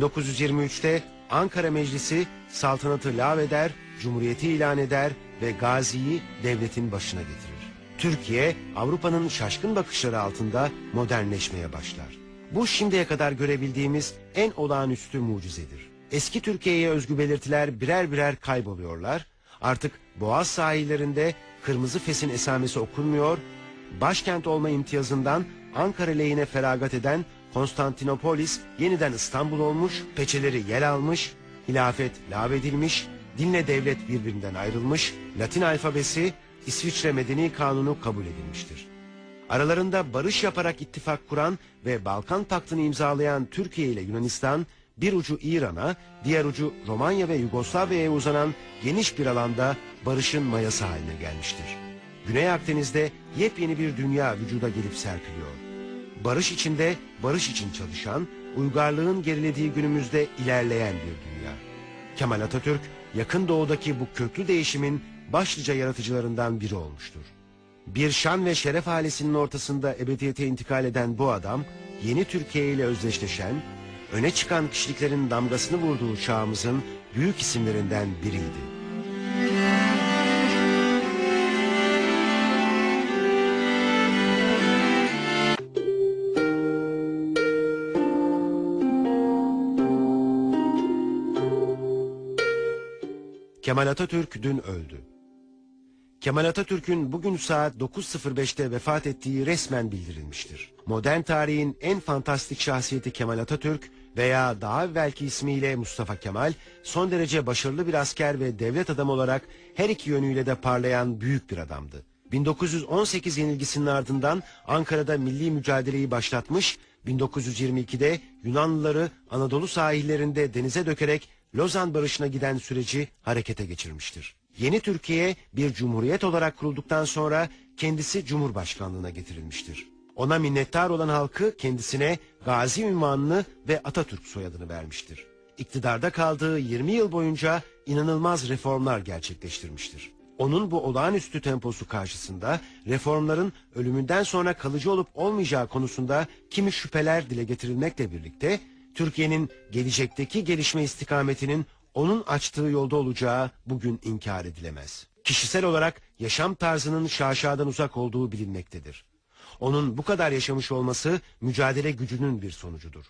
1923'te Ankara Meclisi saltanatı lağveder, cumhuriyeti ilan eder ve Gazi'yi devletin başına getirir. Türkiye Avrupa'nın şaşkın bakışları altında modernleşmeye başlar. Bu şimdiye kadar görebildiğimiz en olağanüstü mucizedir. Eski Türkiye'ye özgü belirtiler birer birer kayboluyorlar. Artık Boğaz sahillerinde Kırmızı Fes'in esamesi okunmuyor, başkent olma imtiyazından Ankara lehine feragat eden Konstantinopolis yeniden İstanbul olmuş, peçeleri yer almış, hilafet lağvedilmiş, dinle devlet birbirinden ayrılmış, Latin alfabesi, İsviçre Medeni Kanunu kabul edilmiştir. Aralarında barış yaparak ittifak kuran ve Balkan Paktı'nı imzalayan Türkiye ile Yunanistan, bir ucu İran'a, diğer ucu Romanya ve Yugoslavya'ya uzanan geniş bir alanda barışın mayası haline gelmiştir. Güney Akdeniz'de yepyeni bir dünya vücuda gelip serpiliyor. Barış içinde barış için çalışan, uygarlığın gerilediği günümüzde ilerleyen bir dünya. Kemal Atatürk, yakın doğudaki bu köklü değişimin başlıca yaratıcılarından biri olmuştur. Bir şan ve şeref ailesinin ortasında ebediyete intikal eden bu adam, yeni Türkiye ile özdeşleşen, öne çıkan kişiliklerin damgasını vurduğu çağımızın büyük isimlerinden biriydi. Kemal Atatürk dün öldü. Kemal Atatürk'ün bugün saat 9.05'te vefat ettiği resmen bildirilmiştir. Modern tarihin en fantastik şahsiyeti Kemal Atatürk veya daha evvelki ismiyle Mustafa Kemal son derece başarılı bir asker ve devlet adamı olarak her iki yönüyle de parlayan büyük bir adamdı. 1918 yenilgisinin ardından Ankara'da milli mücadeleyi başlatmış, 1922'de Yunanlıları Anadolu sahillerinde denize dökerek Lozan Barışı'na giden süreci harekete geçirmiştir. Yeni Türkiye bir cumhuriyet olarak kurulduktan sonra kendisi Cumhurbaşkanlığına getirilmiştir. Ona minnettar olan halkı kendisine Gazi ünvanını ve Atatürk soyadını vermiştir. İktidarda kaldığı 20 yıl boyunca inanılmaz reformlar gerçekleştirmiştir. Onun bu olağanüstü temposu karşısında reformların ölümünden sonra kalıcı olup olmayacağı konusunda kimi şüpheler dile getirilmekle birlikte Türkiye'nin gelecekteki gelişme istikametinin onun açtığı yolda olacağı bugün inkar edilemez. Kişisel olarak yaşam tarzının şaşadan uzak olduğu bilinmektedir. Onun bu kadar yaşamış olması mücadele gücünün bir sonucudur.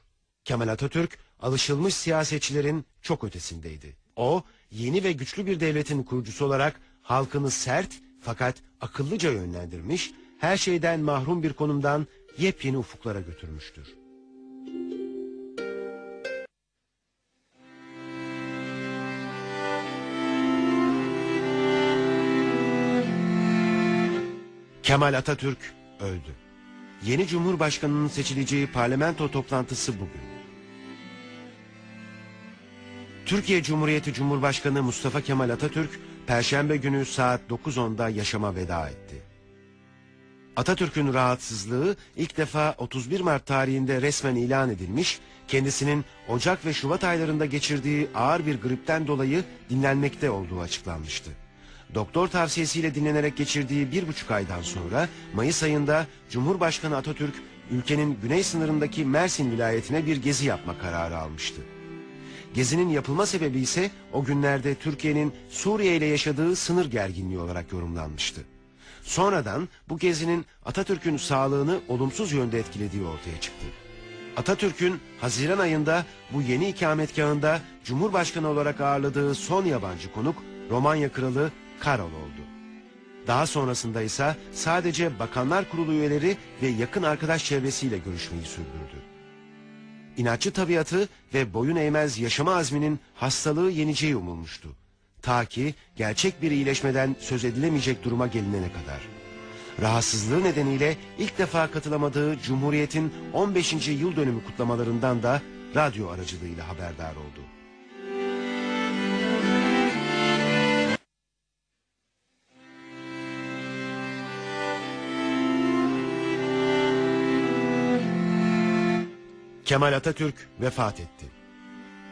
Kemal Atatürk alışılmış siyasetçilerin çok ötesindeydi. O yeni ve güçlü bir devletin kurucusu olarak halkını sert fakat akıllıca yönlendirmiş, her şeyden mahrum bir konumdan yepyeni ufuklara götürmüştür. Kemal Atatürk öldü. Yeni Cumhurbaşkanı'nın seçileceği parlamento toplantısı bugün. Türkiye Cumhuriyeti Cumhurbaşkanı Mustafa Kemal Atatürk, Perşembe günü saat 9.10'da yaşama veda etti. Atatürk'ün rahatsızlığı ilk defa 31 Mart tarihinde resmen ilan edilmiş, kendisinin Ocak ve Şubat aylarında geçirdiği ağır bir gripten dolayı dinlenmekte olduğu açıklanmıştı. Doktor tavsiyesiyle dinlenerek geçirdiği bir buçuk aydan sonra Mayıs ayında Cumhurbaşkanı Atatürk ülkenin güney sınırındaki Mersin vilayetine bir gezi yapma kararı almıştı. Gezinin yapılma sebebi ise o günlerde Türkiye'nin Suriye ile yaşadığı sınır gerginliği olarak yorumlanmıştı. Sonradan bu gezinin Atatürk'ün sağlığını olumsuz yönde etkilediği ortaya çıktı. Atatürk'ün Haziran ayında bu yeni ikametgahında Cumhurbaşkanı olarak ağırladığı son yabancı konuk Romanya Kralı Karol oldu. Daha sonrasında ise sadece Bakanlar Kurulu üyeleri ve yakın arkadaş çevresiyle görüşmeyi sürdürdü. İnatçı tabiatı ve boyun eğmez yaşama azminin hastalığı yeneceği umulmuştu. Ta ki gerçek bir iyileşmeden söz edilemeyecek duruma gelinene kadar. Rahatsızlığı nedeniyle ilk defa katılamadığı Cumhuriyet'in 15. yıl dönümü kutlamalarından da radyo aracılığıyla haberdar oldu. Kemal Atatürk vefat etti.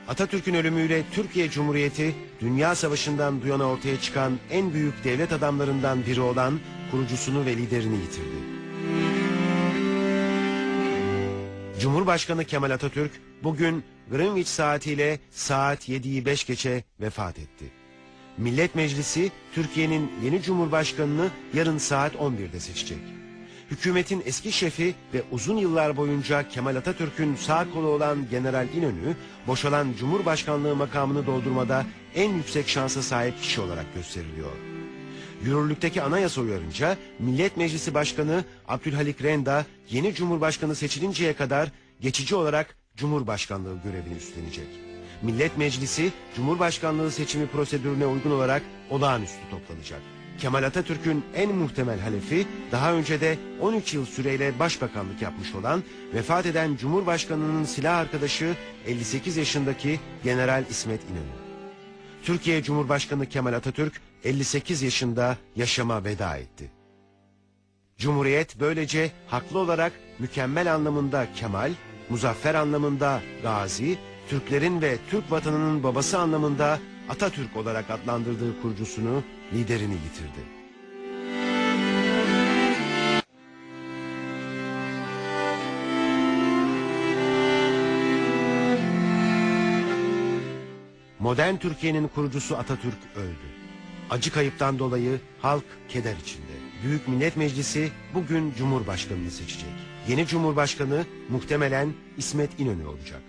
Atatürk'ün ölümüyle Türkiye Cumhuriyeti Dünya Savaşı'ndan bu ortaya çıkan en büyük devlet adamlarından biri olan kurucusunu ve liderini yitirdi. Cumhurbaşkanı Kemal Atatürk bugün Greenwich saatiyle saat 7'yi 5 geçe vefat etti. Millet Meclisi Türkiye'nin yeni Cumhurbaşkanını yarın saat 11'de seçecek. Hükümetin eski şefi ve uzun yıllar boyunca Kemal Atatürk'ün sağ kolu olan General İnönü, boşalan Cumhurbaşkanlığı makamını doldurmada en yüksek şansa sahip kişi olarak gösteriliyor. Yürürlükteki anayasa uyarınca Millet Meclisi Başkanı Abdülhalik Renda yeni Cumhurbaşkanı seçilinceye kadar geçici olarak Cumhurbaşkanlığı görevini üstlenecek. Millet Meclisi Cumhurbaşkanlığı seçimi prosedürüne uygun olarak olağanüstü toplanacak. Kemal Atatürk'ün en muhtemel halefi daha önce de 13 yıl süreyle başbakanlık yapmış olan vefat eden Cumhurbaşkanı'nın silah arkadaşı 58 yaşındaki General İsmet İnönü. Türkiye Cumhurbaşkanı Kemal Atatürk 58 yaşında yaşama veda etti. Cumhuriyet böylece haklı olarak mükemmel anlamında Kemal, muzaffer anlamında Gazi, Türklerin ve Türk vatanının babası anlamında Atatürk olarak adlandırdığı kurucusunu, liderini yitirdi. Modern Türkiye'nin kurucusu Atatürk öldü. Acı kayıptan dolayı halk keder içinde. Büyük Millet Meclisi bugün Cumhurbaşkanını seçecek. Yeni Cumhurbaşkanı muhtemelen İsmet İnönü olacak.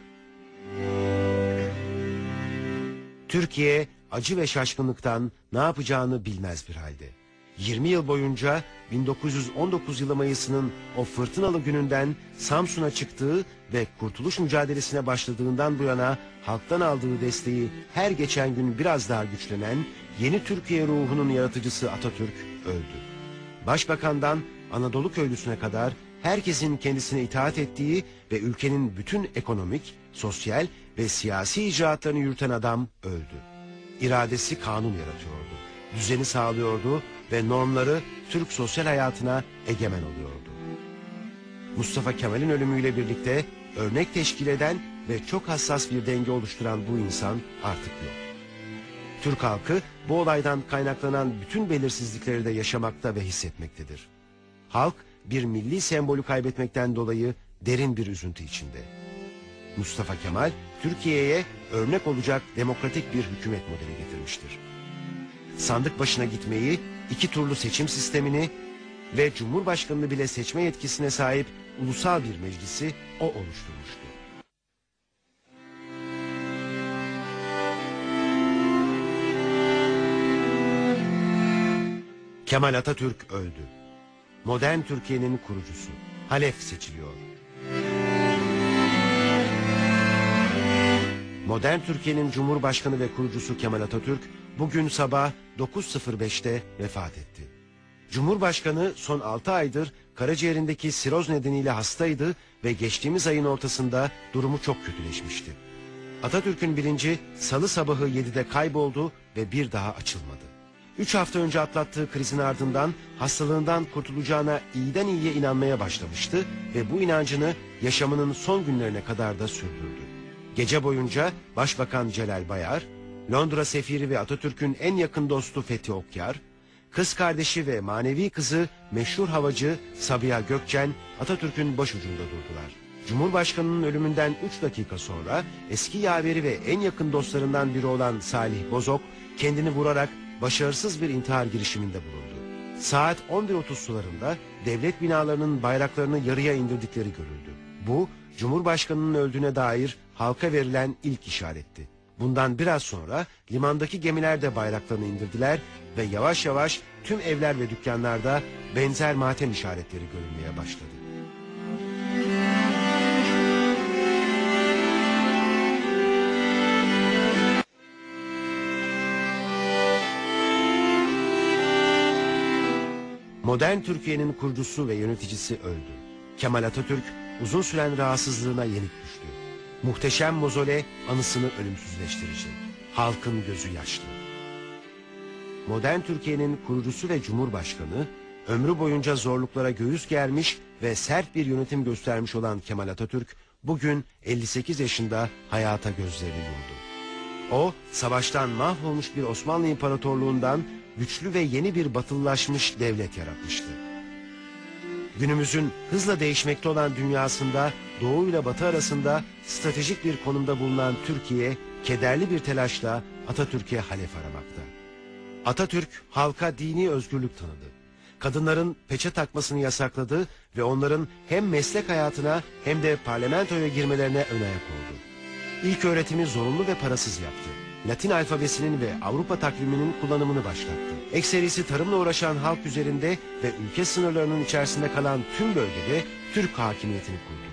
Türkiye acı ve şaşkınlıktan ne yapacağını bilmez bir halde. 20 yıl boyunca 1919 yılı Mayıs'ının o fırtınalı gününden Samsun'a çıktığı ve kurtuluş mücadelesine başladığından bu yana halktan aldığı desteği her geçen gün biraz daha güçlenen yeni Türkiye ruhunun yaratıcısı Atatürk öldü. Başbakandan Anadolu köylüsüne kadar herkesin kendisine itaat ettiği ve ülkenin bütün ekonomik, sosyal ve siyasi icraatlarını yürüten adam öldü. İradesi kanun yaratıyordu, düzeni sağlıyordu ve normları Türk sosyal hayatına egemen oluyordu. Mustafa Kemal'in ölümüyle birlikte örnek teşkil eden ve çok hassas bir denge oluşturan bu insan artık yok. Türk halkı bu olaydan kaynaklanan bütün belirsizlikleri de yaşamakta ve hissetmektedir. Halk bir milli sembolü kaybetmekten dolayı derin bir üzüntü içinde. Mustafa Kemal Türkiye'ye örnek olacak demokratik bir hükümet modeli getirmiştir. Sandık başına gitmeyi, iki turlu seçim sistemini ve Cumhurbaşkanını bile seçme yetkisine sahip ulusal bir meclisi o oluşturmuştu. Kemal Atatürk öldü. Modern Türkiye'nin kurucusu. Halef seçiliyor. Modern Türkiye'nin Cumhurbaşkanı ve kurucusu Kemal Atatürk bugün sabah 9.05'te vefat etti. Cumhurbaşkanı son 6 aydır karaciğerindeki siroz nedeniyle hastaydı ve geçtiğimiz ayın ortasında durumu çok kötüleşmişti. Atatürk'ün bilinci salı sabahı 7'de kayboldu ve bir daha açılmadı. Üç hafta önce atlattığı krizin ardından hastalığından kurtulacağına iyiden iyiye inanmaya başlamıştı ve bu inancını yaşamının son günlerine kadar da sürdürdü. Gece boyunca Başbakan Celal Bayar, Londra sefiri ve Atatürk'ün en yakın dostu Fethi Okyar, kız kardeşi ve manevi kızı meşhur havacı Sabiha Gökçen Atatürk'ün başucunda durdular. Cumhurbaşkanının ölümünden 3 dakika sonra eski yaveri ve en yakın dostlarından biri olan Salih Bozok kendini vurarak başarısız bir intihar girişiminde bulundu. Saat 11.30 sularında devlet binalarının bayraklarını yarıya indirdikleri görüldü. Bu Cumhurbaşkanının öldüğüne dair halka verilen ilk işaretti. Bundan biraz sonra limandaki gemiler de bayraklarını indirdiler ve yavaş yavaş tüm evler ve dükkanlarda benzer matem işaretleri görülmeye başladı. Modern Türkiye'nin kurucusu ve yöneticisi öldü. Kemal Atatürk uzun süren rahatsızlığına yenik düştü. Muhteşem mozole anısını ölümsüzleştirecek. Halkın gözü yaşlı. Modern Türkiye'nin kurucusu ve cumhurbaşkanı, ömrü boyunca zorluklara göğüs germiş ve sert bir yönetim göstermiş olan Kemal Atatürk, bugün 58 yaşında hayata gözlerini yumdu. O, savaştan mahvolmuş bir Osmanlı İmparatorluğundan güçlü ve yeni bir batılılaşmış devlet yaratmıştı. Günümüzün hızla değişmekte olan dünyasında Doğu ile Batı arasında stratejik bir konumda bulunan Türkiye, kederli bir telaşla Atatürk'e halef aramakta. Atatürk halka dini özgürlük tanıdı. Kadınların peçe takmasını yasakladı ve onların hem meslek hayatına hem de parlamentoya girmelerine ön ayak oldu. İlk öğretimi zorunlu ve parasız yaptı. Latin alfabesinin ve Avrupa takviminin kullanımını başlattı. Ekserisi tarımla uğraşan halk üzerinde ve ülke sınırlarının içerisinde kalan tüm bölgede Türk hakimiyetini kurdu.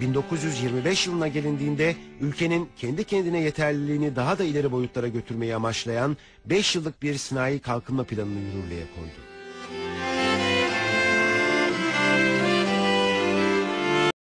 1925 yılına gelindiğinde ülkenin kendi kendine yeterliliğini daha da ileri boyutlara götürmeyi amaçlayan 5 yıllık bir sanayi kalkınma planını yürürlüğe koydu.